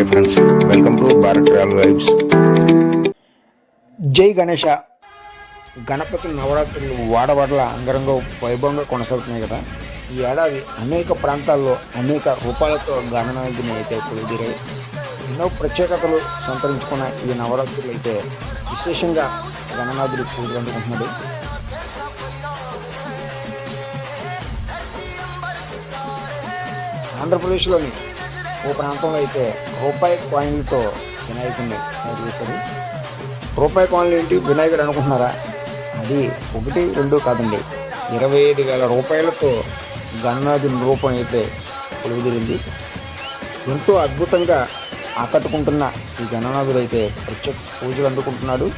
Hi friends welcome to Bharat travel vibes. జై గణేష. గణపతి నవరాత్రులు వాడవాడల అంగరంగ వైభవంగా కొనసాగుతున్నాయి కదా. ఈ ఏడాది అనేక ప్రాంతాల్లో అనేక రూపాలతో గణనాథుని అయితే కొలుదిరాయి ఎన్నో ప్రత్యేకతలు సంతరించుకున్న ఈ నవరాత్రులు అయితే విశేషంగా గణనాథుడు పూజలు అందుకుంటున్నాడు ఆంధ్రప్రదేశ్లోని ఓ ప్రాంతంలో అయితే రూపాయి కాయిన్లతో వినాయకుడిని తయారు చేశారు. రూపాయి కాయిన్లు ఏంటి? వినాయకుడు అనుకుంటున్నారా? అది ఒకటి రెండు కాదండి. ఇరవై ఐదు వేల రూపాయలతో గణనాథుని రూపం అయితే కొలువుదిరింది ఎంతో అద్భుతంగా ఆకట్టుకుంటున్న ఈ గణనాథుడు అయితే ప్రత్యేక పూజలు అందుకుంటున్నాడు.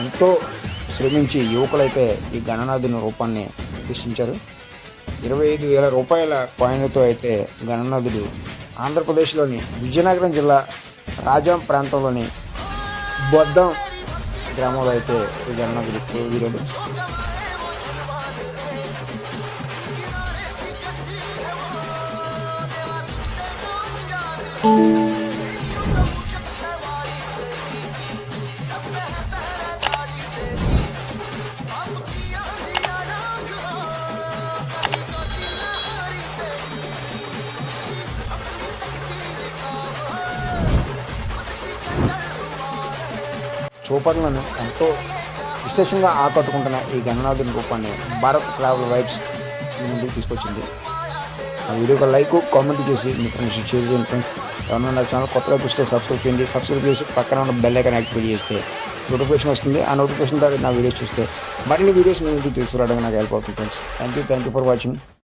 ఎంతో శ్రమించి యువకులైతే ఈ గణనాథుని రూపాన్ని ప్రతిష్ఠించారు. ఇరవై ఐదు వేల రూపాయల కాయిన్లతో అయితే గణనాథుడు ఆంధ్రప్రదేశ్లోని విజయనగరం జిల్లా రాజాం ప్రాంతంలోని బొద్దం గ్రామంలో అయితే ఈ గణనాథుడు వీరుడు సూపర్లను ఎంతో విశేషంగా ఆకట్టుకుంటున్న ఈ గణనాథుని రూపాన్ని భారత్ ట్రావెల్ వైబ్స్ నుండి ముందుకు తీసుకొచ్చింది. ఆ వీడియోకి లైక్ కామెంట్ చేసి మీ ఫ్రెండ్స్ షేర్ చేయండి ఫ్రెండ్స్. ఎవరైనా నా ఛానల్ కొత్తగా చూస్తే సబ్స్క్రైబ్ చేయండి. సబ్స్క్రైబ్ చేసి పక్కన ఉన్న బెల్ ఐకాన్ యాక్టివేట్ చేస్తే నోటిఫికేషన్ వస్తుంది. ఆ నోటిఫికేషన్ ద్వారా నా వీడియోస్ చూస్తే మరిన్ని వీడియోస్ మీ ఇంటికి తీసుకురావడానికి నాకు హెల్ప్ అవుతుంది friends. Thank you thank you for watching